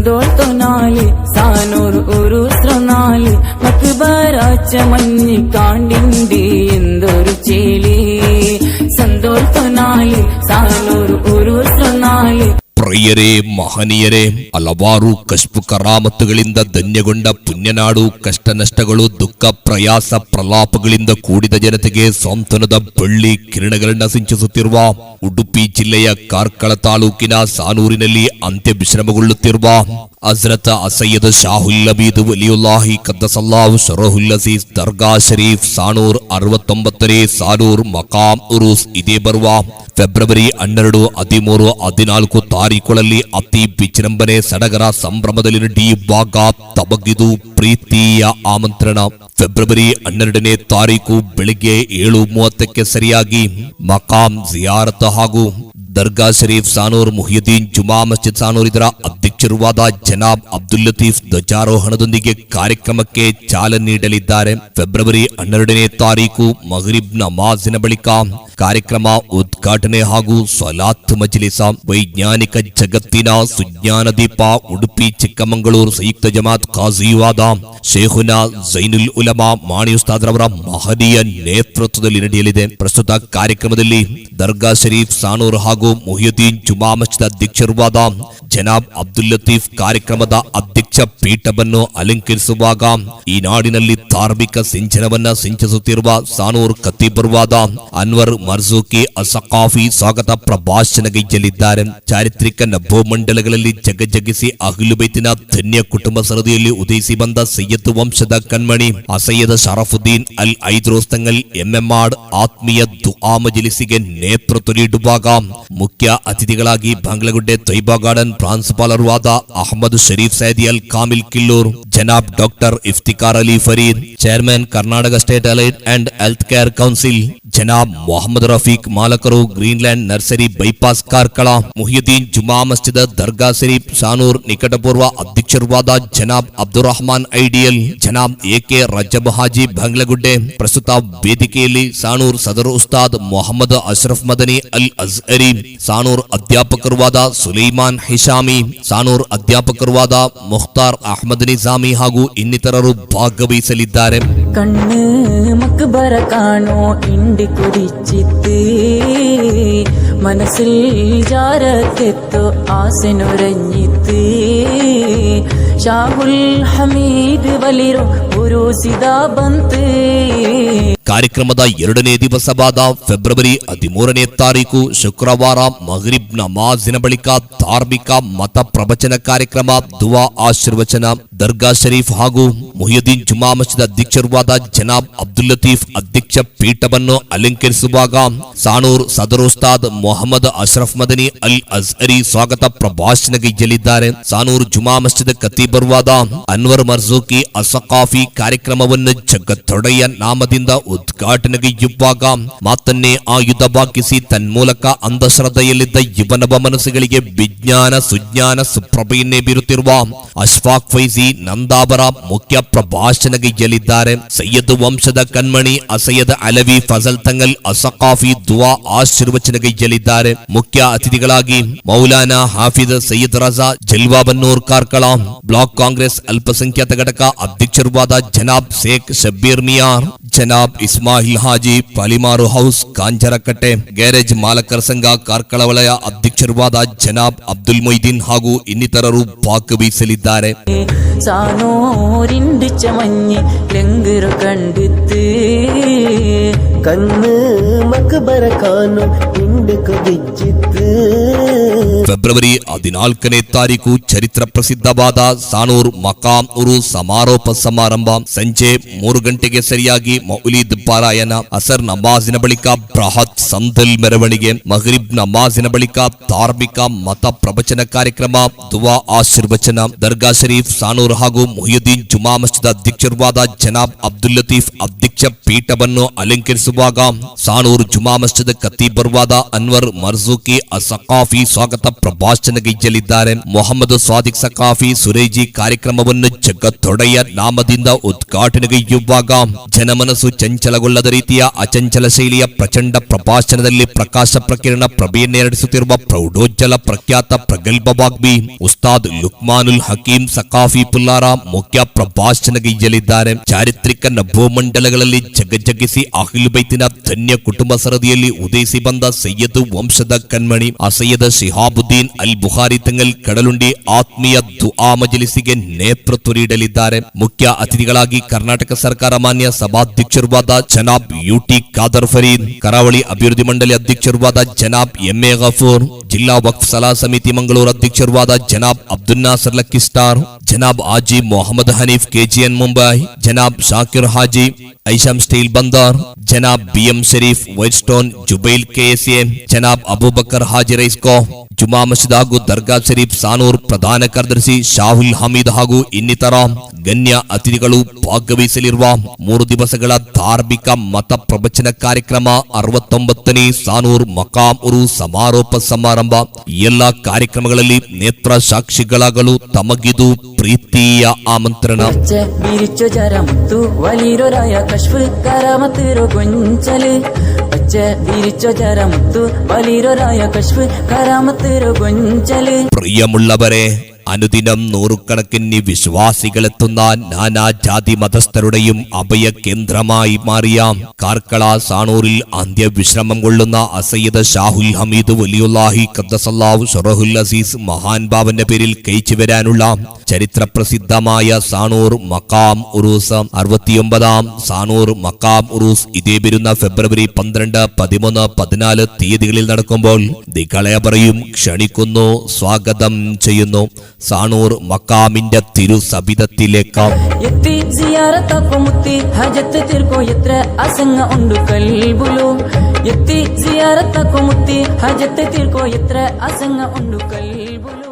കണ്ടോർത്തുനാല് സാനൂർ ഉരുസ്രനാല് മക്ബറാച്ച മഞ്ഞി കാണ്ടിണ്ടി എന്തൊരു ചേലി. സന്തോർത്തുനാല് സാനൂർ ഉരുസ്രനാല് ಪ್ರಿಯರೇ ಮಹನೀಯರೇ, ಹಲವಾರು ಕಸ್ಪು ಕರಾಮತ್ತುಗಳಿಂದ ಧನ್ಯಗೊಂಡ ಪುಣ್ಯನಾಡು ಕಷ್ಟ ನಷ್ಟಗಳು ದುಃಖ, ಪ್ರಯಾಸ, ಪ್ರಲಾಪಗಳಿಂದ ಕೂಡಿದ ಜನತೆಗೆ ಸಾಂತ್ವನದ ಬಳ್ಳಿ ಕಿರಣಗಳನ್ನ ಸಿಂಚಿಸುತ್ತಿರುವ ಉಡುಪಿ ಜಿಲ್ಲೆಯ ಕಾರ್ಕಳ ತಾಲೂಕಿನ ಸಾನೂರಿನಲ್ಲಿ ಅಂತ್ಯ ವಿಶ್ರಮಗೊಳ್ಳುತ್ತಿರುವ ಹಜರತ ಅಸಯ್ಯದ್ ಶಾಹುಲ್ ನಬೀದ್ ವಲಿಯುಲ್ಲಾಹಿ ಕದ್ದಸಲ್ಲಾಹ್ ಶರಹುಲ್ ಅಜೀಜ್ ದರ್ಗಾ ಶರೀಫ್ ಸಾನೂರ್ ಅರವತ್ತೊಂಬತ್ತನೇ ಸಾನೂರ್ ಮಕಾಂ ಉರೂಸ್. ಇದೇ ಬರುವ ಫೆಬ್ರವರಿ ಹನ್ನೆರಡು, ಹದಿಮೂರು, ಹದಿನಾಲ್ಕು ತಾರೀಕುಗಳಲ್ಲಿ ಅತಿ ವಿಜೃಂಭಣೆ ಸಡಗರ ಸಂಭ್ರಮದಲ್ಲಿ ಭಾಗ ತಮಗಿದು ಪ್ರೀತಿಯ ಆಮಂತ್ರಣ. ಫೆಬ್ರವರಿ ಹನ್ನೆರಡನೇ ತಾರೀಕು ಬೆಳಿಗ್ಗೆ ಏಳು ಮೂವತ್ತಕ್ಕೆ ಸರಿಯಾಗಿ ಮಕಾಂ ಜಿಯಾರತ್ ಹಾಗೂ ದರ್ಗಾ ಶರೀಫ್ ಸಾನೂರ್ ಮುಹಿಯುದ್ದೀನ್ ಜುಮಾ ಮಸ್ಜಿದ್ ಸಾನೂರ್ ಇದರ ಅಧ್ಯಕ್ಷರುವಾದ ಜನಾಬ್ ಅಬ್ದುಲ್ ಲತೀಫ್ ಧ್ವಜಾರೋಹಣದೊಂದಿಗೆ ಕಾರ್ಯಕ್ರಮಕ್ಕೆ ಚಾಲನೆ ನೀಡಲಿದ್ದಾರೆ. ಫೆಬ್ರವರಿ ಹನ್ನೆರಡನೇ ತಾರೀಕು ಮಗರಿಬ್ ನಮಾಜಿನ ಬಳಿಕ ಕಾರ್ಯಕ್ರಮ ಉದ್ಘಾಟನೆ ಹಾಗೂ ಸಲಾತ್ ಮಜ್ಲಿಸ. ವೈಜ್ಞಾನಿಕ ಜಗತ್ತಿನ ಸುಜ್ಞಾನ ದೀಪ ಉಡುಪಿ, ಚಿಕ್ಕಮಗಳೂರು ಸಂಯುಕ್ತ ಜಮಾತ್ ಖಾಜಿವಾದ ಶೇಹುನ ಜೈನುಲ್ ಉಲಮಾ ಮಾಣಿ ಉಸ್ತಾದ್ರವರ ಮಹನೀಯ ನೇತೃತ್ವದಲ್ಲಿ ನಡೆಯಲಿದೆ. ಪ್ರಸ್ತುತ ಕಾರ್ಯಕ್ರಮದಲ್ಲಿ ದರ್ಗಾ ಶರೀಫ್ ಸಾನೂರ್ ಹಾಗೂ നേതാവ് മുഹ്യദ്ദീൻ ജുമാ മസ്ജിദ് അധ്യക്ഷർ ಜನಾಬ್ ಅಬ್ದುಲ್ ಲತೀಫ್ ಕಾರ್ಯಕ್ರಮದ ಅಧ್ಯಕ್ಷ ಪೀಠವನ್ನು ಅಲಂಕರಿಸುವಾಗ ಈ ನಾಡಿನಲ್ಲಿ ಧಾರ್ಮಿಕ ಸಿಂಚನವನ್ನ ಸಿಂಚಿಸುತ್ತಿರುವ ಸಾನೂರ್ ಕತೀಬರುವಾದ ಅನ್ವರ್ ಮರ್ಜೂಕಿ ಅಸಕಾಫಿ ಸ್ವಾಗತ ಪ್ರಭಾಷಣಗೈಯಲಿದ್ದಾರೆ ಚಾರಿತ್ರಿಕ ನಭೋಮಂಡಲಗಳಲ್ಲಿ ಜಗಜಗಿಸಿ ಅಹ್ಲುಬೈತಿನ ಧನ್ಯ ಕುಟುಂಬ ಸರದಿಯಲ್ಲಿ ಉದಯಿಸಿ ಬಂದ ಸೈಯದ್ ವಂಶದ ಕಣ್ಮಣಿ ಅಸಯ್ಯದ ಶರಫುದ್ದೀನ್ ಅಲ್ ಐದ್ರೋಸ್ತಂಗಲ್ ಎಂಎಂಆಡ್ ಆತ್ಮೀಯ ದುಆ ಮಜಿಲಿಸಿಗೆ ನೇತೃತ್ವ ನೀಡುವಾಗ ಮುಖ್ಯ ಅತಿಥಿಗಳಾಗಿ ಬಾಂಗ್ಲಗುಡ್ಡೆ ತೈಬಾ ಗಾರ್ಡನ್ ട്രാൻസ്പാലർ വാദ Ahmed Sharif Saidi Al Kamil കില്ലൂർ ಜನಾಬ್ doctor Iftikhar Ali Farid chairman Karnataka state allied and health care council ಜನಾಬ್ Mohammed Rafiq ಮಾಲಕರು Greenland nursery bypass Karkala Muhiyuddin Juma Masjid Dargah Sharif Sanur ನಿಕಟಪೂರ್ವ ಅಧ್ಯಕ್ಷರುವಾದ Janab Abdul Rahman ideal ಜನಾಬ್ A K Rajab Haji ಬಂಗ್ಲಗುಡ್ಡೆ ಪ್ರಸ್ತುತ ವೇದಿಕೆಯಲ್ಲಿ ಸಾಣೂರ್ ಸದರ್ ಉಸ್ತಾದ್ ಮೊಹಮ್ಮದ್ ಅಶ್ರಫ್ ಮದನಿ ಅಲ್ ಅಜ್ಹರಿ ಸಾಣೂರ್ ಅಧ್ಯಾಪಕರುವಾದ ಸುಲೈಮಾನ್ ಹಿಶಾಮಿ ಸಾಣೂರ್ ಅಧ್ಯಾಪಕರುವಾದ ಮುಖ್ತಾರ್ ಅಹಮದ್ ನಿಜಾಮಿ റാണി ഹാഗു ಇನ್ನಿತರರು ಭಾಗವಹಿಸಲಿದ್ದಾರೆ. ಕಣ್ಣು ಮಕ್ಬರ ಕಾಣೋ ಇಂಡಿ ಕುರಿಚಿತ್ತೆ മനസ്സിൽ ജാരത്തെത്തു ആസനുരഞ്ഞിത്ത് ഷാഹുൽ ഹമീദ് വലിരോ ഒരു സിതാ ബന്ത്. ಕಾರ್ಯಕ್ರಮದ ಎರಡನೇ ದಿವಸವಾದ ಫೆಬ್ರವರಿ ಹದಿಮೂರನೇ ತಾರೀಕು ಶುಕ್ರವಾರ ಮಗ್ರಿಬ್ ನಮಾಜಿನ ಬಳಿಕ ಧಾರ್ಮಿಕ ಮತ ಪ್ರವಚನ ಕಾರ್ಯಕ್ರಮ ದುವಾ ಆಶೀರ್ವಚನ ದರ್ಗಾ ಶರೀಫ್ ಹಾಗೂ ಮುಹಿಯುದ್ದೀನ್ ಜುಮಾ ಮಸ್ಜಿದ್ ಅಧ್ಯಕ್ಷರುವಾದ ಜನಾಬ್ ಅಬ್ದುಲ್ ಲತೀಫ್ ಅಧ್ಯಕ್ಷ ಪೀಠವನ್ನು ಅಲಂಕರಿಸುವಾಗ ಸಾಣೂರ್ ಸದರ್ ಉಸ್ತಾದ್ ಮೊಹಮ್ಮದ್ ಅಶ್ರಫ್ ಮದನಿ ಅಲ್ ಅಜ್ಹರಿ ಸ್ವಾಗತ ಪ್ರಭಾಷಣಗೈಯಲಿದ್ದಾರೆ ಸಾನೂರ್ ಜುಮಾ ಮಸ್ಜಿದ್ ಕತೀಬರುವಾದ ಅನ್ವರ್ ಮರ್ಜೂಕಿ ಅಸಕಾಫಿ ಕಾರ್ಯಕ್ರಮವನ್ನು ಜಗತ್ತೊಡೆಯ ನಾಮದಿಂದ ಉದ್ಘಾಟನೆಗೈಯುವಾಗ ಮಾತನ್ನೇ ಆಯುಧವಾಗಿಸಿ ತನ್ಮೂಲಕ ಅಂಧಶ್ರದ್ಧೆಯಲ್ಲಿದ್ದ ಯುವನವ ಮನಸ್ಸುಗಳಿಗೆ ವಿಜ್ಞಾನ ಸುಜ್ಞಾನ ಸುಪ್ರಭೆಯನ್ನೇ ಬೀರುತ್ತಿರುವ ಅಶ್ಫಾಕ್ ಫೈಜಿ ನಂದಾವರ ಮುಖ್ಯ ಪ್ರಭಾಷಣಗೈಯಲಿದ್ದಾರೆ ಸೈಯದ್ ವಂಶದ ಕಣ್ಮಣಿ ಅಸಯ್ಯದ್ ಅಲವಿ ಫಜಲ್ ತಂಗಲ್ ಅಸಕಾಫಿ ದುವಾ ಆಶೀರ್ವಚನಗೈಯಲಿದ್ದಾರೆ ಮುಖ್ಯ ಅತಿಥಿಗಳಾಗಿ ಮೌಲಾನಾ ಹಾಫಿದ್ ಸೈಯದ್ ರಜಾ ಜಲ್ವಾಬನ್ನೂರ್ ಕಾರ್ಕಳ ಬ್ಲಾಕ್ ಕಾಂಗ್ರೆಸ್ ಅಲ್ಪಸಂಖ್ಯಾತ ಘಟಕ ಅಧ್ಯಕ್ಷರುವಾದ ಜನಾಬ್ ಶೇಖ್ ಶಬ್ಬೀರ್ ಮಿಯಾರ್ ಜನಾಬ್ ಇಸ್ಮಾಹಿಲ್ ಹಾಜಿ ಪಾಲಿಮಾರು ಹೌಸ್ ಕಾಂಜರಕಟ್ಟೆ ಗ್ಯಾರೇಜ್ ಮಾಲಕರ ಸಂಘ ಕಾರ್ಕಳ ವಲಯ ಅಧ್ಯಕ್ಷರುವಾದ ಜನಾಬ್ ಅಬ್ದುಲ್ ಮೊಯ್ದೀನ್ ಹಾಗೂ ಇನ್ನಿತರರು ಭಾಗವಹಿಸಲಿದ್ದಾರೆ സാനോരിണ്ട് ചമഞ്ഞ് ലെങ്കറ് കണ്ടെത്ത് ಕಣ್ಣು ಫೆಬ್ರವರಿ ಹದಿನಾಲ್ಕನೇ ತಾರೀಕು ಚರಿತ್ರ ಪ್ರಸಿದ್ಧವಾದ ಸಾನೂರ್ ಮಕಾಂ ಉರು ಸಮಾರೋಪ ಸಮಾರಂಭ. ಸಂಜೆ ಮೂರು ಗಂಟೆಗೆ ಸರಿಯಾಗಿ ಮೌಲೀದ್ ಪಾರಾಯಣ, ಅಸರ್ ನಮಾಜಿನ ಬಳಿಕ ಬೃಹತ್ ಸಂದಲ್ ಮೆರವಣಿಗೆ, ಮಗ್ರಿಬ್ ನಮಾಜಿನ ಬಳಿಕ ಧಾರ್ಮಿಕ ಮತ ಪ್ರವಚನ ಕಾರ್ಯಕ್ರಮ, ದುವಾ ಆಶೀರ್ವಚನ. ದರ್ಗಾ ಶರೀಫ್, ಸಾನೂರ್ ಹಾಗೂ ಮೊಹಿಯುದ್ದೀನ್ ಜುಮಾ ಮಸ್ಜಿದ್ ಅಧ್ಯಕ್ಷರುವಾದ ಜನಾಬ್ ಅಬ್ದುಲ್ ಲತೀಫ್ ಅಧ್ಯಕ್ಷ ಪೀಠವನ್ನು ಅಲಂಕರಿಸುವಾಗ ಸಾಣೂರ್ ಜುಮಾ ಮಸ್ಜಿದ್ ಕತೀಬರ್ವಾದ ಅನ್ವರ್ ಮರ್ಜೂಕಿ ಅಸಕಾಫಿ ಸ್ವಾಗತ ಪ್ರಭಾಷಣಗೈಯಲಿದ್ದಾರೆ ಮೊಹಮ್ಮದ್ ಸ್ವಾದಿಕ್ ಸಕಾಫಿ ಸುರೇಜಿ ಕಾರ್ಯಕ್ರಮವನ್ನು ಜಗತ್ತೊಡೆಯ ನಾಮದಿಂದ ಉದ್ಘಾಟನೆಗೈಯುವಾಗ ಜನಮನಸ್ಸು ಚಂಚಲಗೊಳ್ಳದ ರೀತಿಯ ಅಚಂಚಲ ಶೈಲಿಯ ಪ್ರಚಂಡ ಪ್ರಭಾಷಣದಲ್ಲಿ ಪ್ರಕಾಶ ಪ್ರಕಿರಣ ಪ್ರಭೆಯನ್ನು ನಡೆಸುತ್ತಿರುವ ಪ್ರೌಢೋಜ್ಜಲ ಪ್ರಖ್ಯಾತ ಪ್ರಗಲ್ಭ ವಾಗ್ಮಿ ಉಸ್ತಾದ್ ಲುಕ್ಮಾನುಲ್ ಹಕೀಂ ಸಕಾಫಿ ಪುಲ್ಲಾರ ಮುಖ್ಯ ಪ್ರಭಾಷಣಗೈಯಲಿದ್ದಾರೆ ಚಾರಿತ್ರಿಕ ನಭೋಮಂಡಲಗಳಲ್ಲಿ ಜಗಜಗಿಸಿ ಅಹಿಲ್ ಬೈತಿನ ಧನ್ಯ ಕುಟುಂಬ ಸರದಿಯಲ್ಲಿ ಉದಯಿಸಿ ಬಂದ ಸೈಯದ್ ವಂಶದ ಕಣ್ಮಣಿ ಅಸಯ್ಯದ ಶಿಹಾಬುದ್ದೀನ್ ಅಲ್ ಬುಹಾರಿ ತಂಗಲ್ ಕಡಲುಂಡಿ ಆತ್ಮೀಯ ದುಆ ಮಜಲಿಸಿಗೆ ನೇತೃತ್ವ ನೀಡಲಿದ್ದಾರೆ ಮುಖ್ಯ ಅತಿಥಿಗಳಾಗಿ ಕರ್ನಾಟಕ ಸರ್ಕಾರ ಮಾನ್ಯ ಸಭಾಧ್ಯಕ್ಷರುವಾದ ಜನಾಬ್ ಯುಟಿ ಖಾದರ್ ಫರೀದ್, ಕರಾವಳಿ ಅಭಿವೃದ್ಧಿ ಮಂಡಳಿ ಅಧ್ಯಕ್ಷರುವಾದ ಜನಾಬ್ ಎಂಎ ಗಫೂರ್, ಜಿಲ್ಲಾ ವಕ್ಫ್ ಸಲಾ ಸಮಿತಿ ಮಂಗಳೂರು ಅಧ್ಯಕ್ಷರುವಾದ ಜನಾಬ್ ಅಬ್ದುಲ್ ನಾಸರ್ ಲಕ್ಕಿಸ್ಟಾರ್, ಜನಾಬ್ Haji Mohammed Hanif KGN Mumbai, ಜನಾಬ್ Shakir Haji Aisham steel Bandar ಜನಾಬ್ B M Sharif white stone Jubail KSA ಜನಾಬ್ Abubakar Haji Raisco Juma Masjid ಹಾಗೂ ದರ್ಗಾ ಶರೀಫ್ ಸಾನೂರ್ ಪ್ರಧಾನ ಕಾರ್ಯದರ್ಶಿ ಶಾಹುಲ್ ಹಮೀದ್ ಹಾಗೂ ಇನ್ನಿತರ ಗಣ್ಯ ಅತಿಥಿಗಳು ಭಾಗವಹಿಸಲಿರುವ ಮೂರು ದಿವಸಗಳ ಧಾರ್ಮಿಕ ಮತ ಪ್ರವಚನ ಕಾರ್ಯಕ್ರಮ ಅರವತ್ತೊಂಬತ್ತನೇ ಸಾನೂರ್ ಮಕಾಮ್ ಉರು ಸಮಾರೋಪ ಸಮಾರಂಭ ಎಲ್ಲ ಕಾರ್ಯಕ್ರಮಗಳಲ್ಲಿ ನೇತ್ರ ಸಾಕ್ಷಿಗಳಾಗಲು ತಮಗಿದು പ്രീത്തിയ ആമന്ത്രണം വിരിച്ചു ചരം വലിയൊരായ കശ്വ് കരാമത്തിരു കുഞ്ചൽ. പച്ച വിരിച്ചു ചരം വലിയൊരായ കശ്വ് പ്രിയമുള്ളവരെ അനുദിനം നൂറുകണക്കിന് വിശ്വാസികളെത്തുന്ന നാനാ ജാതി മതസ്ഥരുടെയും അഭയ കേന്ദ്രമായി മാറിയ കാർക്കള സാണൂറിൽ അന്ത്യവിശ്രമം കൊള്ളുന്ന അസയ്യദ് ഷാഹുൽ ഹമീദ് വലിയുല്ലാഹി ഖദ്ദസല്ലാഹു ഷറഹുൽ അസീസ് മഹാൻ ബാബന്റെ പേരിൽ കഴിച്ചു വരാനുള്ള ചരിത്ര പ്രസിദ്ധമായ സാണൂർ മക്കാം ഉറൂസ് അറുപത്തിയൊമ്പതാം സാണൂർ മക്കാം ഉറൂസ് ഇതേ വരുന്ന ഫെബ്രുവരി പന്ത്രണ്ട് പതിമൂന്ന് പതിനാല് തീയതികളിൽ നടക്കുമ്പോൾ ദികളെ പറയും ക്ഷണിക്കുന്നു സ്വാഗതം ചെയ്യുന്നു. സാണൂർ മക്കാമിന്റെ തിരുസബിതത്തിലേക്ക്. എത്തി സിയാറത്താക്കു മുത്തി ഹജത്ത് തീർക്കോ എത്ര അസംഗ ഉണ്ടു കൽബുലു. എത്തി സിയാറത്താക്കു മുത്തി ഹജത്ത് തീർക്കോ എത്ര അസംഗ ഉണ്ടു കൽബുലു.